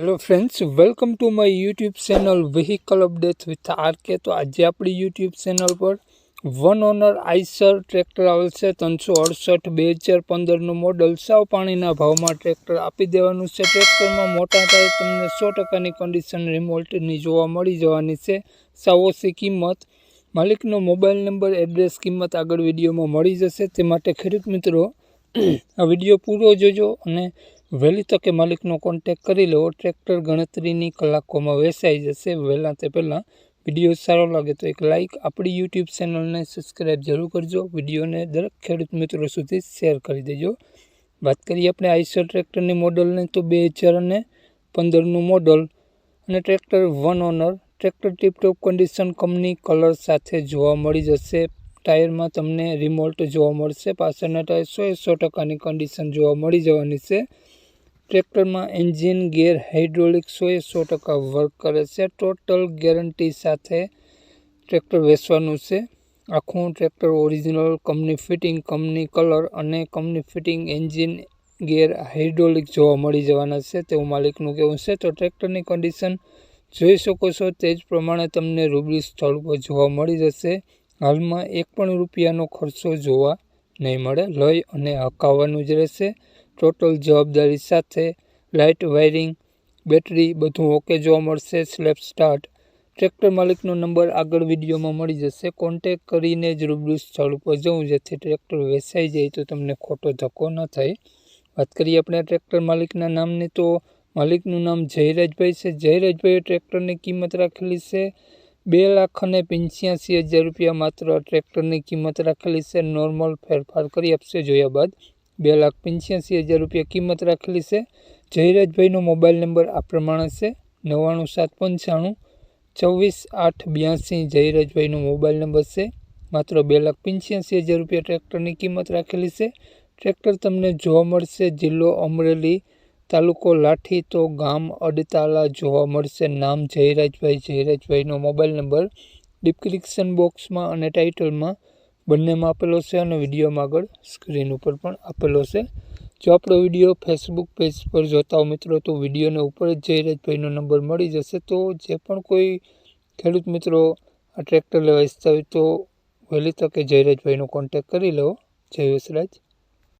Hello friends welcome to my YouTube channel vehicle update with R K આજે આપણી YouTube channel પર one owner Eicher tractor આવશે, ત્રણસો અડસઠ, બે હજાર પંદરનું મોડલ સાવ પાણીના ભાવમાં ટ્રેક્ટર આપી દેવાનું છે. ટ્રેક્ટરમાં મોટા ટાયર તમને સો ટકાની કન્ડિશન રિમોલ્ટની જોવા મળી જવાની છે. સાવ ઓછી કિંમત. માલિકનો મોબાઈલ નંબર એડ્રેસ કિંમત આગળ વિડીયોમાં મળી જશે. તે માટે ખેડૂત મિત્રો આ વીડિયો પૂરો જોજો અને વહેલી તકે માલિકનો કોન્ટેક કરી લેવો. ટ્રેક્ટર ગણતરીની કલાકોમાં વેચાઈ જશે. વહેલા તે પહેલાં વીડિયો સારો લાગે તો એક લાઇક આપણી યુટ્યુબ ચેનલને સબસ્ક્રાઈબ જરૂર કરજો. વિડીયોને દરેક ખેડૂત મિત્રો સુધી શેર કરી દેજો. વાત કરીએ આપણે આઈસર ટ્રેક્ટરની મોડલને, તો બે હજાર અને પંદરનું મોડલ અને tractor one owner tractor tiptop condition company colour સાથે જોવા મળી જશે. ટાયરમાં તમને રિમોલ્ટ જોવા મળશે. પાછળના ટાયર સો એ સો ટકાની કન્ડિશન જોવા મળી જવાની છે. ટ્રેક્ટરમાં એન્જિન ગેર હાઇડ્રોલિક સો એ સો ટકા વર્ક કરે છે. ટોટલ ગેરંટી સાથે ટ્રેક્ટર વેચવાનું છે. આખું tractor original company fitting company colour અને company fitting engine gear hydraulic જોવા મળી જવાના છે. તેવું માલિકનું કહેવું છે. તો ટ્રેક્ટરની કન્ડિશન જોઈ શકો છો. તે જ પ્રમાણે તમને રૂબરૂ સ્થળ પર જોવા મળી જશે. હાલમાં એક પણ રૂપિયાનો ખર્ચો જોવા નહીં મળે. લઈ અને હકાવવાનું જ રહેશે. ટોટલ જવાબદારી સાથે લાઇટ વાયરિંગ, બેટરી બધું ઓકે જોવા મળશે. Self start. ટ્રેક્ટર માલિકનો નંબર આગળ વિડીયોમાં મળી જશે. કોન્ટેક કરીને જ રૂબરૂ સ્થળ ઉપર જવું. જેથી ટ્રેક્ટર વેચાઈ જાય તો તમને ખોટો ધક્કો ન થાય. વાત કરીએ આપણે ટ્રેક્ટર માલિકના નામની, તો માલિકનું નામ જયરાજભાઈ છે. જયરાજભાઈએ ટ્રેક્ટરની કિંમત રાખેલી છે. બે લાખ અને પંચ્યાસી હજાર રૂપિયા માત્ર ટ્રેક્ટરની કિંમત રાખેલી છે. નોર્મલ ફેરફાર કરી આપશે જોયા બાદ. બે લાખ પંચ્યાસી હજાર રૂપિયા કિંમત રાખેલી છે. જયરાજભાઈનો મોબાઈલ નંબર આ પ્રમાણે છે. નવ્વાણું, સાત પંચાણું ચોવીસ આઠ, બ્યાસી જયરાજભાઈનો મોબાઈલ નંબર છે. માત્ર બે લાખ પંચ્યાસી હજાર રૂપિયા ટ્રેક્ટરની કિંમત રાખેલી છે. ટ્રેક્ટર તમને જોવા મળશે. જિલ્લો અમરેલી તાલુકો લાઠી તો ગામ અડતાલા જોવા મળશે. નામ જયરાજભાઈ. જયરાજભાઈનો મોબાઈલ નંબર ડિસ્ક્રિપ્શન બોક્સમાં અને ટાઇટલમાં બંનેમાં આપેલો છે અને વિડીયોમાં આગળ સ્ક્રીન ઉપર પણ આપેલો છે. જો આપણો વીડિયો ફેસબુક પેજ પર જોતા હો મિત્રો, તો વિડીયોને ઉપર જ જયરાજભાઈનો નંબર મળી જશે. તો જે પણ કોઈ ખેડૂત મિત્રો આ ટ્રેક્ટર લેવા ઈચ્છતા હોય તો વહેલી તકે જયરાજભાઈનો કોન્ટેક કરી લો. જય વસરાજ